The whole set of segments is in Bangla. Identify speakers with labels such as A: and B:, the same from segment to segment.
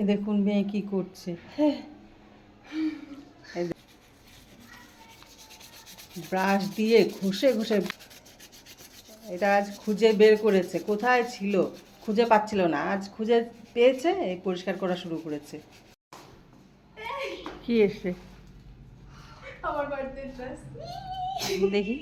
A: এ দেখুন মেয়ে কি করছে। এই ব্রাশ দিয়ে ঘষে ঘষে এটা আজ খুঁজে বের করেছে। কোথায় ছিল? খুঁজে পাচ্ছিল না। আজ খুঁজে পেয়েছে এই পরিষ্কার করা শুরু করেছে। কি এসে
B: আমার বার্থডে ড্রেস
A: দেখি।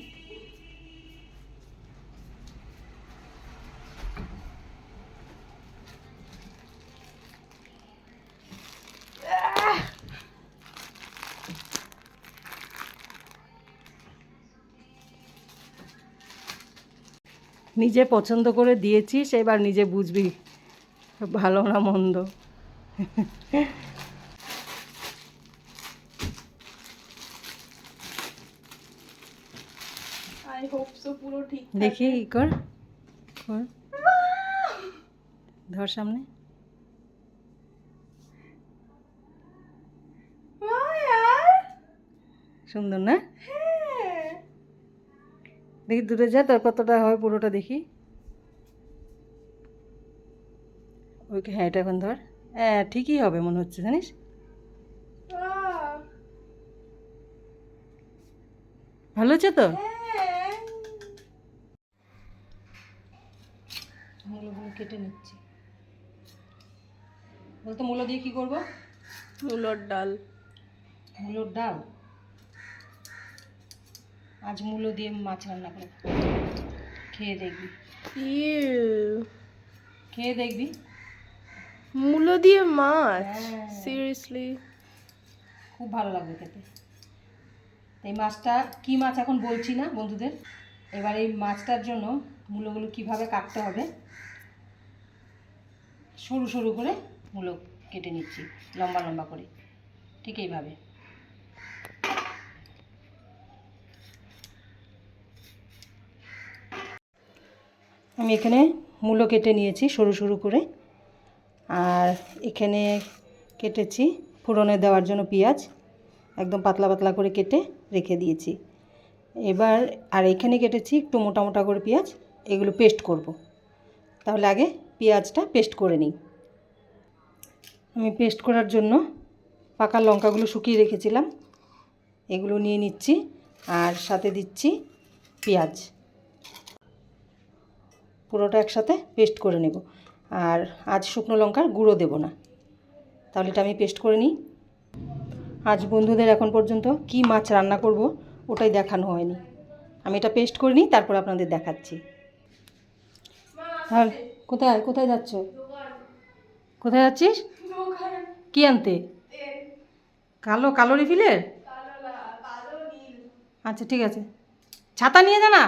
A: নিজে পছন্দ করে দিয়েছিস এবার নিজে বুঝবি ভালো না মন্দ। দেখি ই কর কর। ধর সামনে। সুন্দর না?
B: হ্যাঁ।
A: দেখি দূরে যা তোর কতটা হয় পুরোটা দেখি। ওইকে হ্যাঁ এটা এখন ধর। হ্যাঁ ঠিকই হবে মনে হচ্ছে জানিস? ভালো হচ্ছে তো? মূলগুলো কেটে নিচ্ছি। বলতো মূলো দিয়ে কি করব?
B: মূলর ডাল।
A: মূলোর ডাল? আজ মূলো দিয়ে মাছ রান্না করে খেয়ে দেখবি। খেয়ে দেখবি।
B: মূলো দিয়ে মাছ?
A: হ্যাঁ।
B: সিরিয়াসলি
A: খুব ভালো লাগবে খেতে। এই মাছটা কী মাছ এখন বলছি না বন্ধুদের? এবার এই মাছটার জন্য মূলোগুলো কীভাবে কাটতে হবে? সরু সরু করে মূলো কেটে নিচ্ছি লম্বা লম্বা করে। ঠিক এইভাবে। আমি এখানে মূলো কেটে নিয়েছি সরু সরু করে। আর এখানে কেটেছি ফোড়নে দেওয়ার জন্য পেঁয়াজ, একদম পাতলা পাতলা করে কেটে রেখে দিয়েছি। এবার, আর এখানে কেটেছি একটু মোটা মোটা করে পেঁয়াজ, এগুলো পেস্ট করব। তাহলে আগে পেঁয়াজটা পেস্ট করে নিই। আমি পেস্ট করার জন্য পাকা লঙ্কাগুলো শুকিয়ে রেখেছিলাম, এগুলো নিয়ে নিচ্ছি, আর সাথে দিচ্ছি পেঁয়াজ। পুরোটা একসাথে পেস্ট করে নেব। আর আজ শুকনো লঙ্কার গুঁড়ো দেব না। তাহলে এটা আমি পেস্ট করে নিই। আজ বন্ধুদের এখন পর্যন্ত কি মাছ রান্না করব ওটাই দেখানো হয়নি। আমি এটা পেস্ট করে নিই, তারপর আপনাদের দেখাচ্ছি। তাহলে কোথায় কোথায় যাচ্ছ? কোথায় যাচ্ছিস? কি আনতে? কালো কালো রিফিলের? আচ্ছা ঠিক আছে। ছাতা নিয়ে যা না।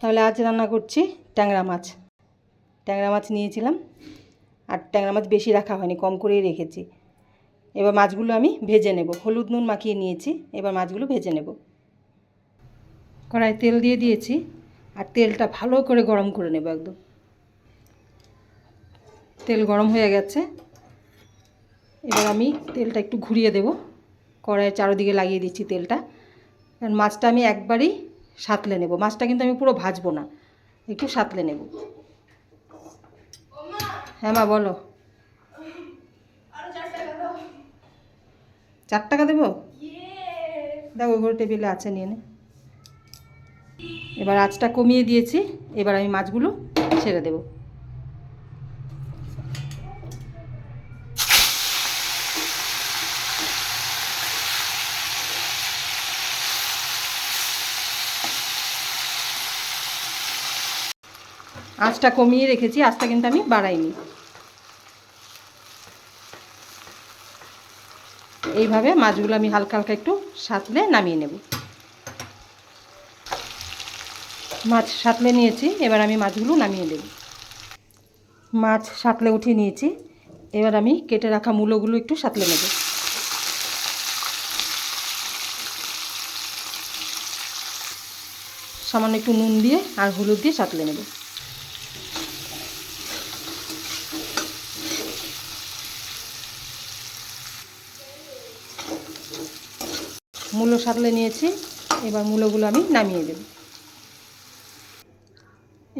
A: তাহলে আজ রান্না করছি ট্যাংরা মাছ। ট্যাংরা মাছ নিয়েছিলাম আর ট্যাংরা মাছ বেশি রাখা হয়নি, কম করেই রেখেছি। এবার মাছগুলো আমি ভেজে নেব। হলুদ নুন মাখিয়ে নিয়েছি, এবার মাছগুলো ভেজে নেব। কড়াই তেল দিয়ে দিয়েছি আর তেলটা ভালো করে গরম করে নেব একদম। তেল গরম হয়ে গেছে। এবার আমি তেলটা একটু ঘুরিয়ে দেব। কড়াইয়ের চারোদিকে লাগিয়ে দিচ্ছি তেলটা। কারণ মাছটা আমি একবারই সাতলে নেব। মাছটা কিন্তু আমি পুরো ভাজবো না। একটু সাতলে নেব। হ্যাঁ মা, বলো।
B: চার টাকা
A: দেবো? দেখো ওই টেবিলে আছে, নিয়ে নে। এবার আঁচটা কমিয়ে দিয়েছি। এবার আমি মাছগুলো ছেড়ে দেব। আঁচটা কমিয়ে রেখেছি, আঁচটা কিন্তু আমি বাড়াইনি। এইভাবে মাছগুলো আমি হালকা হালকা একটু সাঁতলে নামিয়ে নেব। মাছ সাঁতলে নিয়েছি, এবার আমি মাছগুলো নামিয়ে দেব মাছ সাঁতলে উঠিয়ে নিয়েছি, এবার আমি কেটে রাখা মূলোগুলো একটু সাঁতলে নেব। সামান্য একটু নুন দিয়ে আর হলুদ দিয়ে সাঁতলে নেব। মূলো সারলে নিয়েছি, এবার মূলোগুলো আমি নামিয়ে দেব।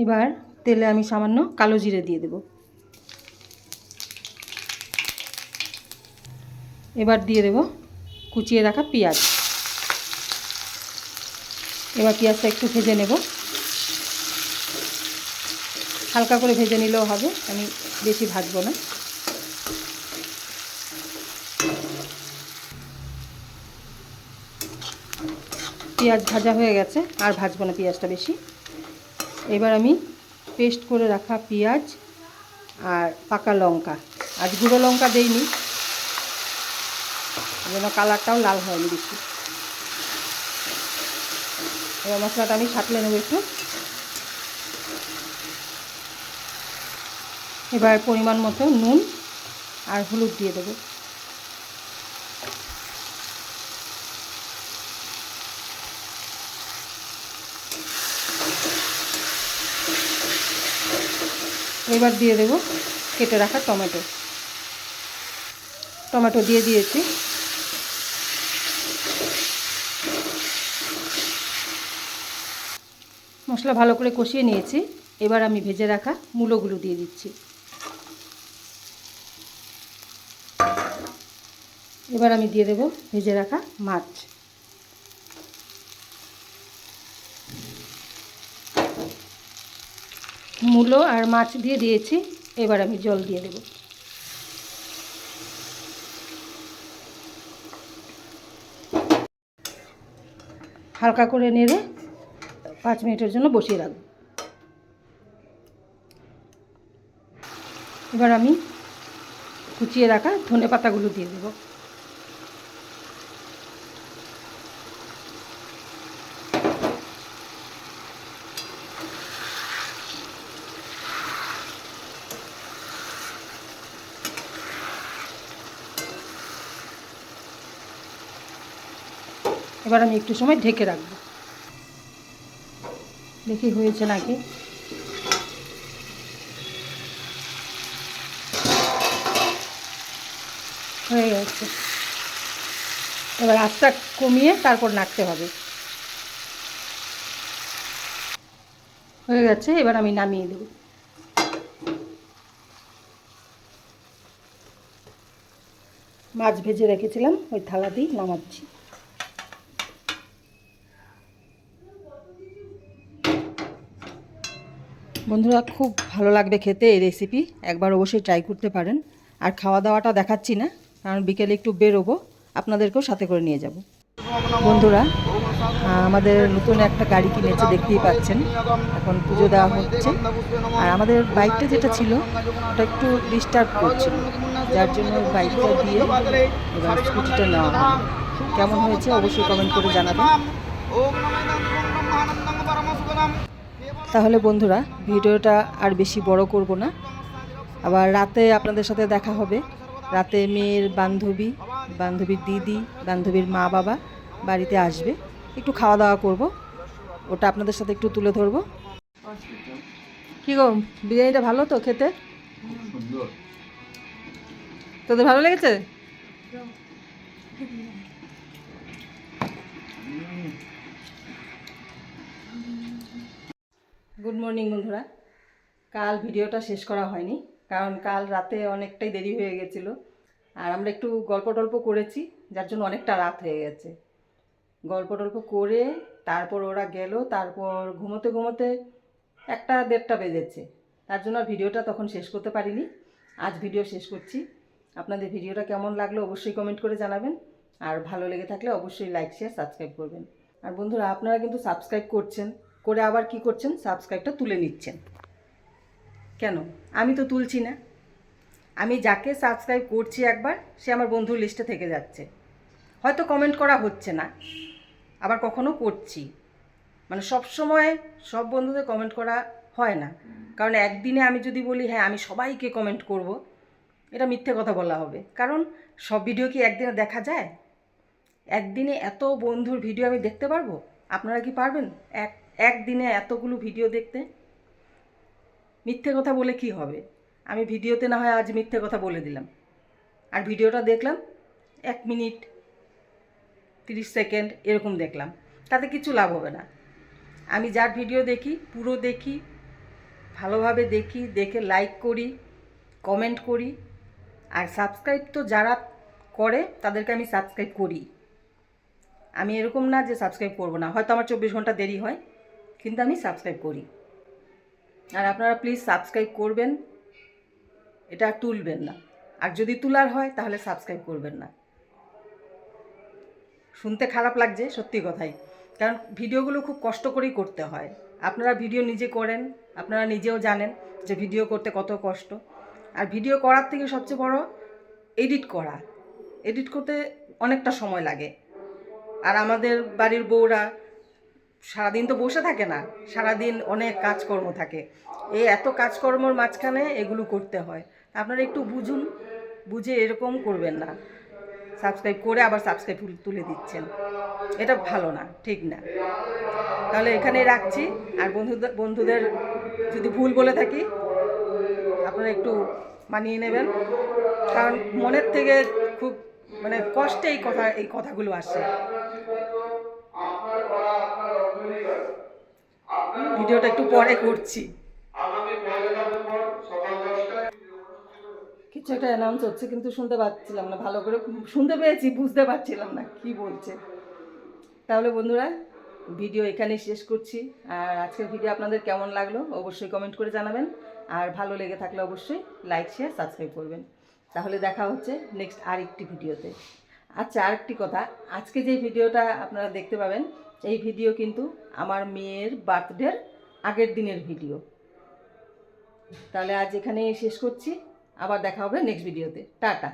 A: এবার তেলে আমি সামান্য কালো জিরে দিয়ে দেব। এবার দিয়ে দেব কুচিয়ে রাখা পেঁয়াজ। এবার পেঁয়াজটা একটু ভেজে নেব। হালকা করে ভেজে নিলেও হবে, আমি বেশি ভাজবো না। পেঁয়াজ ভাজা হয়ে গেছে, আর ভাজবো না পেঁয়াজটা বেশি। এবার আমি পেস্ট করে রাখা পেঁয়াজ আর পাকা লঙ্কা। আজ গুঁড়ো লঙ্কা দেইনি যেন কালারটাও লাল হয়নি বেশি। এবার মশলাটা আমি সাঁতলে নেব একটু। এবার পরিমাণ মতো নুন আর হলুদ দিয়ে দেবো। এবার দিয়ে দেবো কেটে রাখা টমেটো। টমেটো দিয়ে দিয়েছি। মশলা ভালো করে কষিয়ে নিয়েছি। এবার আমি ভেজে রাখা মূলোগুলো দিয়ে দিচ্ছি। এবার আমি দিয়ে দেবো ভেজে রাখা মাছ। মূলো আর মাছ দিয়ে দিয়েছি, এবার আমি জল দিয়ে দেব। হালকা করে নেড়ে পাঁচ মিনিটের জন্য বসিয়ে রাখব। এবার আমি কুচিয়ে রাখা ধনে পাতাগুলো দিয়ে দেবো। এবার আমি একটু সময় ঢেকে রাখব। দেখি হয়েছে নাকি? হয়ে গেছে। এবার আঁচটা কমিয়ে তারপর নাড়তে হবে। হয়ে গেছে, এবার আমি নামিয়ে দেব। মাছ ভেজে রেখেছিলাম, ওই থালা দিয়ে নামাচ্ছি। বন্ধুরা, খুব ভালো লাগবে খেতে এই রেসিপি একবার অবশ্যই ট্রাই করতে পারেন। আর খাওয়া দাওয়াটা দেখাচ্ছি না, কারণ বিকেলে একটু বেরোবো। আপনাদেরকেও সাথে করে নিয়ে যাব। বন্ধুরা আমাদের নতুন একটা গাড়ি কিনেছে, দেখতেই পাচ্ছেন। এখন পুজো দেওয়া হচ্ছে। আর আমাদের বাইকটা যেটা ছিল, ওটা একটু ডিস্টার্ব করছিল। যার জন্য বাইকটা দিয়ে এবার স্কুটিটা নেওয়া হলো। কেমন হয়েছে, অবশ্যই কমেন্ট করে জানাবেন। তাহলে বন্ধুরা ভিডিওটা আর বেশি বড় করব না। আবার রাতে আপনাদের সাথে দেখা হবে। রাতে মেয়ের বান্ধবী বান্ধবীর দিদি বান্ধবীর মা বাবা বাড়িতে আসবে। একটু খাওয়া দাওয়া করব। ওটা আপনাদের সাথে একটু তুলে ধরবো। কী গো বিরিয়ানিটা ভালো তো খেতে? তোদের ভালো লেগেছে? গুড মর্নিং বন্ধুরা। কাল ভিডিওটা শেষ করা হয়নি, কারণ কাল রাতে অনেকটাই দেরি হয়ে গেছিল। আর আমরা একটু গল্প টল্প করেছি, যার জন্য অনেকটা রাত হয়ে গেছে। গল্প টল্প করে তারপর ওরা গেল, তারপর ঘুমোতে ঘুমোতে একটা দেড়টা বেজেছে। তার জন্য ভিডিওটা তখন শেষ করতে পারিনি। আজ ভিডিও শেষ করছি। আপনাদের ভিডিওটা কেমন লাগল অবশ্যই কমেন্ট করে জানাবেন। আর ভালো লেগে থাকলে অবশ্যই লাইক, শেয়ার, সাবস্ক্রাইব করবেন। আর বন্ধুরা, আপনারা কিন্তু সাবস্ক্রাইব করছেন। করে আবার কি করছেন? সাবস্ক্রাইবটা তুলে নিচ্ছেন। কেন? আমি তো তুলছি না। আমি যাকে সাবস্ক্রাইব করছি একবার, সে আমার বন্ধুর লিস্টে থেকে যাচ্ছে। হয়তো কমেন্ট করা হচ্ছে না। আবার কখনো করছি। মানে সব সময় সব বন্ধুদের কমেন্ট করা হয় না। কারণ একদিনে আমি যদি বলি হ্যাঁ আমি সবাইকে কমেন্ট করব, এটা মিথ্যে কথা বলা হবে। কারণ সব ভিডিও কি একদিনে দেখা যায়? একদিনে এত বন্ধুর ভিডিও আমি দেখতে পারব? আপনারা কি পারবেন? এক একদিনে এতগুলো ভিডিও দেখতে? মিথ্যে কথা বলে কি হবে? আমি ভিডিওতে না হয় আজ মিথ্যে কথা বলে দিলাম। আর ভিডিওটা দেখলাম, এক মিনিট তিরিশ সেকেন্ড এরকম দেখলাম। তাতে কিছু লাভ হবে না। আমি যার ভিডিও দেখি, পুরো দেখি, ভালোভাবে দেখি, দেখে লাইক করি কমেন্ট করি। আর সাবস্ক্রাইব তো যারা করে, তাদেরকে আমি সাবস্ক্রাইব করি। আমি এরকম না যে সাবস্ক্রাইব করব না। হয়তো আমার চব্বিশ ঘণ্টা দেরি হয়। কিন্তু আমি সাবস্ক্রাইব করি। আর আপনারা প্লিজ সাবস্ক্রাইব করবেন, এটা তুলবেন না। আর যদি তোলার হয়, তাহলে সাবস্ক্রাইব করবেন না। শুনতে খারাপ লাগছে, সত্যি কথাই। কারণ ভিডিওগুলো খুব কষ্ট করেই করতে হয়। আপনারা ভিডিও নিজে করেন, আপনারা নিজেও জানেন যে ভিডিও করতে কত কষ্ট। আর ভিডিও করার থেকে সবচেয়ে বড় এডিট করা। এডিট করতে অনেকটা সময় লাগে। আর আমাদের বাড়ির বউরা সারাদিন তো বসে থাকে না, সারাদিন অনেক কাজকর্ম থাকে। এই এত কাজকর্মর মাঝখানে এগুলো করতে হয়। আপনারা একটু বুঝুন, বুঝে এরকম করবেন না। সাবস্ক্রাইব করে আবার সাবস্ক্রাইব তুলে দিচ্ছেন। এটা ভালো না, ঠিক না। তাহলে এখানেই রাখছি। আর বন্ধুদের বন্ধুদের যদি ভুল বলে থাকি, আপনারা একটু মানিয়ে নেবেন। কারণ মনের থেকে খুব মানে কষ্টে এই কথা এই কথাগুলো আসে। ভিডিওটা একটু পরে করছি। কিছু একটা অ্যানাউন্স হচ্ছে কিন্তু শুনতে পাচ্ছিলাম না। ভালো করে শুনতে পেয়েছি বুঝতে পারছিলাম না কি বলছে। তাহলে বন্ধুরা ভিডিও এখানেই শেষ করছি। আর আজকের ভিডিও আপনাদের কেমন লাগল অবশ্যই কমেন্ট করে জানাবেন। আর ভালো লেগে থাকলে অবশ্যই লাইক শেয়ার সাবস্ক্রাইব করবেন। তাহলে দেখা হচ্ছে নেক্সট আরেকটি ভিডিওতে। আচ্ছা আরেকটি কথা। আজকে যে ভিডিওটা আপনারা দেখতে পাবেন এই ভিডিও কিন্তু আমার মেয়ের বার্থডের আগের দিনের ভিডিও। তাহলে আজ এখানেই শেষ করছি। আবার দেখা হবে নেক্সট ভিডিওতে টাটা।